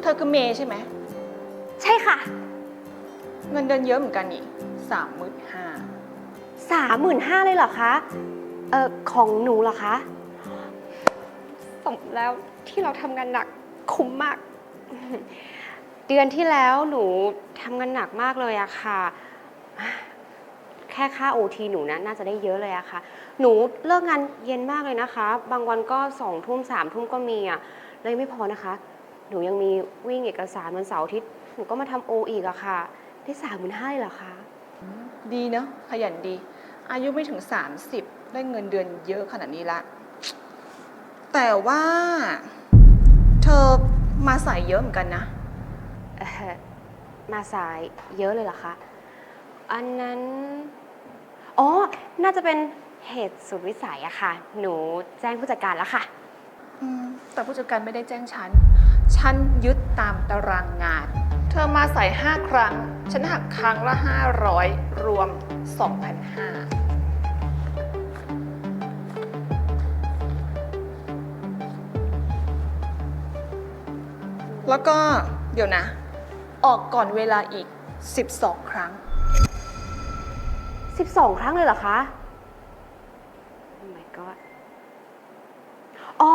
เธอคือเมย์ใช่ไหม ใช่ค่ะ เงินเดือนเยอะเหมือนกันนี่สามหมื่นห้าสามหมื่นห้าเลยเหรอคะ เออของหนูเหรอคะ สมแล้วที่เราทำงานหนักคุ้มมาก เดือนที่แล้วหนูทำงานหนักมากเลยอะค่ะ แค่ค่าโอทีหนูนะน่าจะได้เยอะเลยอะค่ะ หนูเลิกงานเย็นมากเลยนะคะ บางวันก็สองทุ่มสามทุ่มก็มีอะ เลยไม่พอนะคะ หนูยังมีวิ่งเอกสารวันเสาร์อาทิตย์หนูก็มาทำโออีกอะค่ะ ได้สามหมื่นห้าเลยเหรอคะ ดีเนอะขยันดี อายุไม่ถึง 30 ได้เงินเดือนเยอะขนาดนี้ละ แต่ว่า เธอมาใส่เยอะเหมือนกันนะ เอ่อมาสายเยอะเลยเหรอคะ อันนั้น อ๋อ น่าจะเป็นเหตุสุดวิสัยอะค่ะ หนูแจ้งผู้จัดการแล้วค่ะอืม แต่ผู้จัดการไม่ได้แจ้งฉัน ฉันยึดตามตารางงาน เธอมาใส่5ครั้ง ฉันหักครั้งละ 500 รวม 2,500แล้วก็เดี๋ยวนะ ออกก่อนเวลาอีก 12 ครั้ง 12 ครั้งเลยเหรอคะ Oh my god อ๋อ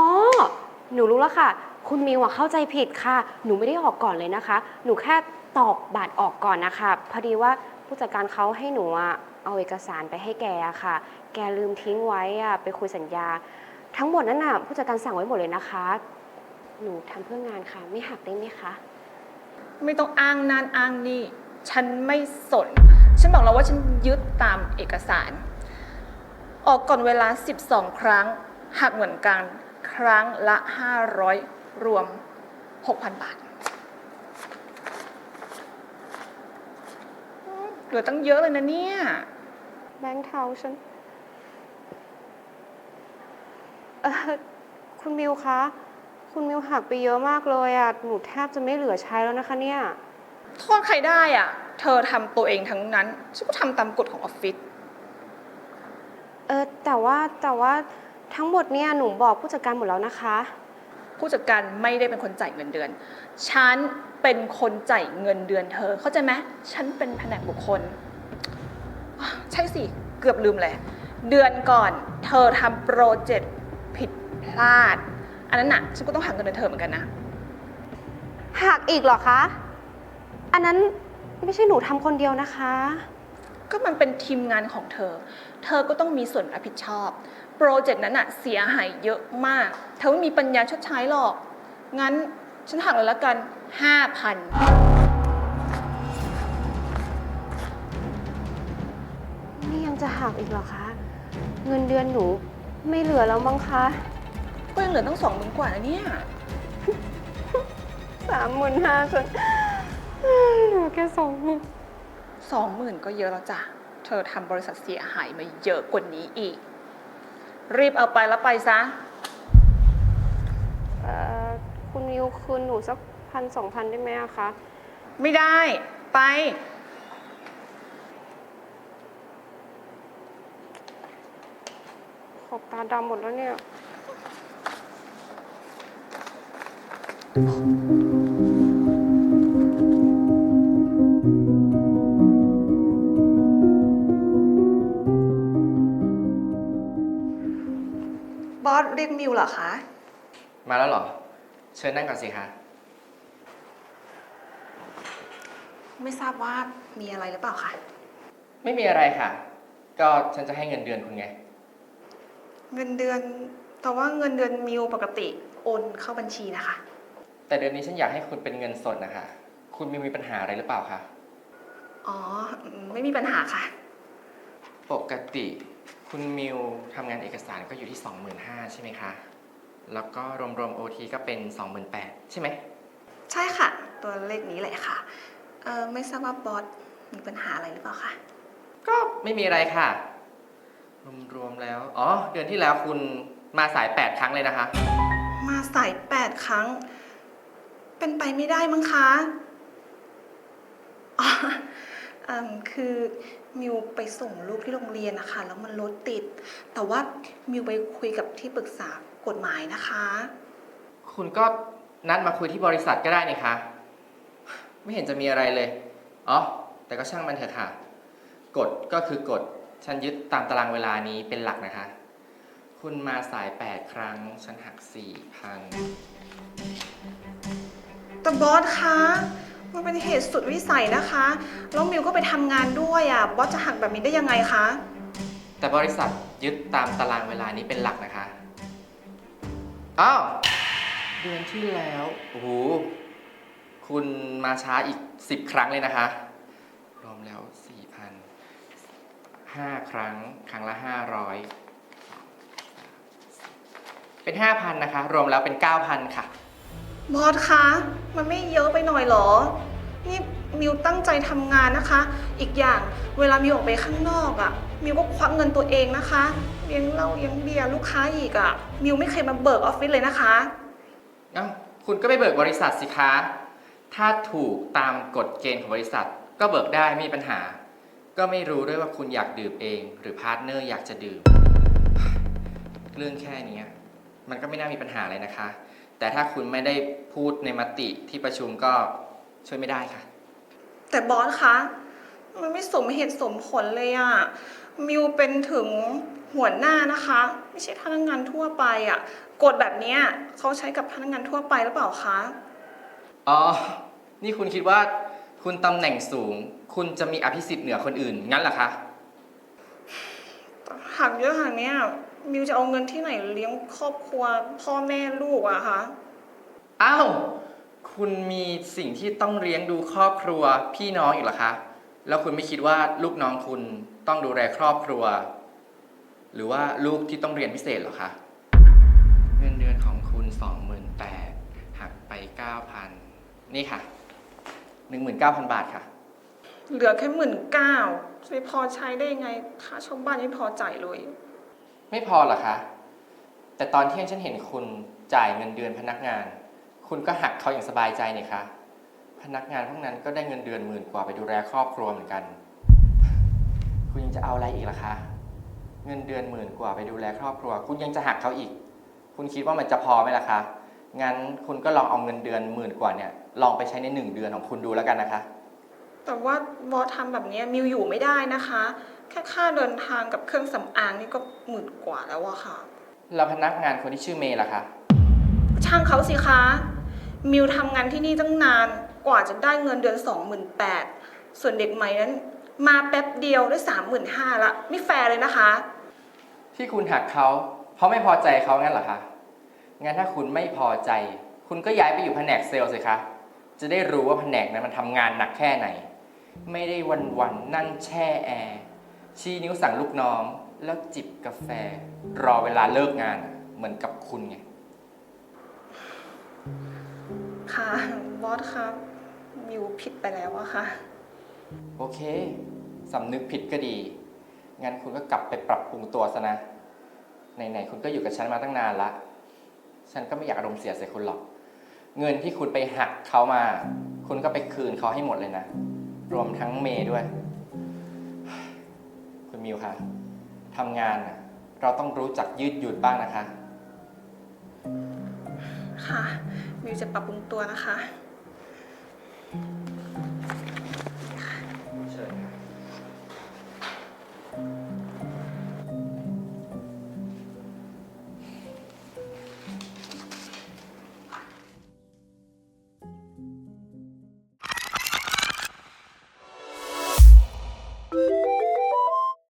หนูรู้แล้วค่ะ คุณมิวอะเข้าใจผิดค่ะ หนูไม่ได้ออกก่อนเลยนะคะ หนูแค่ตอกบัตรออกก่อนนะคะ พอดีว่าผู้จัดการเขาให้หนูอะเอาเอกสารไปให้แกอะค่ะ แกลืมทิ้งไว้อะไปคุยสัญญา ทั้งหมดนั้นน่ะผู้จัดการสั่งไว้หมดเลยนะคะ หนูทำเพื่องานค่ะ ไม่หักได้ไหมคะ ไม่ต้องอ้างนั่นอ้างนี่ ฉันไม่สน ฉันบอกแล้วว่าฉันยึดตามเอกสาร ออกก่อนเวลา 12 ครั้งหักเหมือนกัน ครั้งละ 500 รวม 6,000 บาท เหลือตั้งเยอะเลยนะเนี่ย แบงค์เทาฉัน เออคุณมิวคะ คุณมิวหักไปเยอะมากเลยอะหนูแทบจะไม่เหลือใช้แล้วนะคะเนี่ย โทษใครได้อะ เธอทำตัวเองทั้งนั้น ฉันก็ทำตามกฎของออฟฟิศ เออแต่ว่าแต่ว่า ทั้งหมดเนี่ยหนูบอกผู้จัดการหมดแล้วนะคะ ผู้จัดการไม่ได้เป็นคนจ่ายเงินเดือน ฉันเป็นคนจ่ายเงินเดือนเธอ เข้าใจไหมฉันเป็นแผนกบุคคลอ้าวใช่สิ เกือบลืมเลย เดือนก่อนเธอทำโปรเจกต์ผิดพลาด อันนั้นน่ะ ฉันก็ต้องหักเงินเดือนเธอเหมือนกันนะ หักอีกเหรอคะ อันนั้นไม่ใช่หนูทำคนเดียวนะคะ ก็มันเป็นทีมงานของเธอ เธอก็ต้องมีส่วนรับผิดชอบ โปรเจกต์นั้นน่ะเสียหายเยอะมาก เธอไม่มีปัญญาชดใช้หรอก งั้นฉันหักเลยละกัน 5,000 นี่ยังจะหักอีกเหรอคะ เงินเดือนหนูไม่เหลือแล้วมั้งคะก็ยังเหลือตั้งสองหมื่นกว่านะเนี่ย สามหมื่นห้าจนเหลือแค่สองหมื่น สองหมื่นก็เยอะแล้วจ้ะ เธอทำบริษัทเสียหายมาเยอะกว่านี้อีก รีบเอาไปแล้วไปซะ เอ่อคุณมิวคืนหนูสักพันสองพันได้ไหมอะคะ ไม่ได้ ไป ขอบตาดำหมดแล้วเนี่ย นิวเหรอคะ มาแล้วเหรอ เชิญนั่งก่อนสิคะ ไม่ทราบว่ามีอะไรหรือเปล่าคะ ไม่มีอะไรค่ะ ก็ฉันจะให้เงินเดือนคุณไง เงินเดือน แต่ว่าเงินเดือนมิวปกติโอนเข้าบัญชีนะคะ แต่เดือนนี้ฉันอยากให้คุณเป็นเงินสดนะคะ คุณมีมีปัญหาอะไรหรือเปล่าคะ อ๋อ ไม่มีปัญหาค่ะ ปกติ คุณมิวทำงานเอกสารก็อยู่ที่ 25,000ใช่ไหมคะ แล้วก็รวมๆ OT ก็เป็น 28,000ใช่ไหม ใช่ค่ะ ตัวเลขนี้แหละค่ะ เออไม่ทราบว่าบอสมีปัญหาอะไรหรือเปล่าคะก็ไม่มีอะไรค่ะ รวมๆแล้ว อ๋อ เดือนที่แล้วคุณมาสาย 8 ครั้งเลยนะคะ มาสายแปดครั้ง เป็นไปไม่ได้มั้งคะอ๋อเอิ่มคือมิวไปส่งลูกที่โรงเรียนนะคะแล้วมันรถติด แต่ว่ามิวไปคุยกับที่ปรึกษากฎหมายนะคะ คุณก็นัดมาคุยที่บริษัทก็ได้นี่คะ ไม่เห็นจะมีอะไรเลย อ๋อ แต่ก็ช่างมันเถอะค่ะ กฎก็คือกฎ ฉันยึดตามตารางเวลานี้เป็นหลักนะคะ คุณมาสาย 8 ครั้ง ฉันหัก 4,000แต่บอสคะ มันเป็นเหตุสุดวิสัยนะคะ แล้วมิวก็ไปทำงานด้วยอะบอสจะหักแบบนี้ได้ยังไงคะ แต่บริษัทยึดตามตารางเวลานี้เป็นหลักนะคะ อ้าว เดือนที่แล้ว โอ้โห คุณมาช้าอีก 10 ครั้งเลยนะคะ รวมแล้ว 4,000 5 ครั้ง ครั้งละ 500 เป็น 5,000 นะคะ รวมแล้วเป็น 9,000 ค่ะ บอสคะ มันไม่เยอะไปหน่อยเหรอ นี่มิวตั้งใจทำงานนะคะ อีกอย่างเวลามิวออกไปข้างนอกอะ่ะ มิวก็ควักเงินตัวเองนะคะเลี้ยงเหล้าเลี้ยงเบียร์ลูกค้าอีกอะ่ะ มิวไม่เคยมาเบิกออฟฟิศเลยนะคะเอ้าคุณก็ไปเบิกบริษัทสิคะ ถ้าถูกตามกฎเกณฑ์ของบริษัท ก็เบิกได้ไม่มีปัญหา ก็ไม่รู้ด้วยว่าคุณอยากดื่มเอง หรือพาร์ทเนอร์อยากจะดื่ม เรื่องแค่เนี้ยมันก็ไม่น่ามีปัญหาเลยนะคะ แต่ถ้าคุณไม่ได้พูดในมติที่ประชุมก็ช่วยไม่ได้ค่ะ แต่บอสคะ มันไม่สมเหตุสมผลเลยอะ่ะมิวเป็นถึงหัวหน้านะคะ ไม่ใช่พนักงานทั่วไปอะ่ะกฎแบบเนี้ยเขาใช้กับพนักงานทั่วไปหรือเปล่าคะ อ๋อ นี่คุณคิดว่าคุณตำแหน่งสูง คุณจะมีอภิสิทธิ์เหนือคนอื่นงั้นเหรอคะ หักเยอะหักเนี้ย มิวจะเอาเงินที่ไหนเลี้ยงครอบครัวพ่อแม่ลูกอะคะอ้าวคุณมีสิ่งที่ต้องเลี้ยงดูครอบครัวพี่น้องอีกเหรอคะ แล้วคุณไม่คิดว่าลูกน้องคุณต้องดูแลครอบครัว หรือว่าลูกที่ต้องเรียนพิเศษเหรอคะ เงินเดือนของคุณ28,000หักไป 9,000 นี่ค่ะ 19,000 บาทค่ะ เหลือแค่หมื่นเก้าจะไปพอใช้ได้ยังไงค่าเชาวบ้านไม่พอจ่ายเลย ไม่พอหรอคะ แต่ตอนเที่ยงฉันเห็นคุณจ่ายเงินเดือนพนักงาน คุณก็หักเขาอย่างสบายใจนี่คะพนักงานพวกนั้นก็ได้เงินเดือนหมื่นกว่าไปดูแลครอบครัวเหมือนกัน คุณยังจะเอาอะไรอีกล่ะคะ เงินเดือนหมื่นกว่าไปดูแลครอบครัว คุณยังจะหักเขาอีก คุณคิดว่ามันจะพอไหมล่ะคะ งั้นคุณก็ลองเอาเงินเดือนหมื่นกว่าเนี่ย ลองไปใช้ในหนึ่งเดือนของคุณดูแล้วกันนะคะ แต่ว่าบอสทำแบบเนี้ยมิวอยู่ไม่ได้นะคะ แค่ค่าเดินทางกับเครื่องสำอางนี่ก็หมื่นกว่าแล้วอะค่ะ แล้วพนักงานคนที่ชื่อเมย์ล่ะคะช่างเขาสิคะ มิวทำงานที่นี่ตั้งนานกว่าจะได้เงินเดือน 28,000ส่วนเด็กใหม่นั้น มาแป๊บเดียวได้35,000ละไม่แฟร์เลยนะคะ ที่คุณหักเขาเพราะไม่พอใจเขางั้นเหรอคะงั้นถ้าคุณไม่พอใจ คุณก็ย้ายไปอยู่แผนกเซลล์สิคะจะได้รู้ว่าแผนกนั้นมันทำงานหนักแค่ไหน ไม่ได้วันๆนั่งแช่แอร์ ชี้นิ้วสั่งลูกน้อง แล้วจิบกาแฟ รอเวลาเลิกงานอะเหมือนกับคุณไง ค่ะบอสครับมิวผิดไปแล้วอะค่ะ โอเค สำนึกผิดก็ดี งั้นคุณก็กลับไปปรับปรุงตัวซะนะ ไหนๆ คุณก็อยู่กับฉันมาตั้งนานละ ฉันก็ไม่อยากอารมณ์เสียใส่คุณหรอก เงินที่คุณไปหักเขามา คุณก็ไปคืนเขาให้หมดเลยนะ รวมทั้งเมย์ด้วย คุณมิวคะทำงานน่ะเราต้องรู้จักยืดหยุ่นบ้างนะคะ ค่ะ มิวจะปรับปรุงตัวนะคะ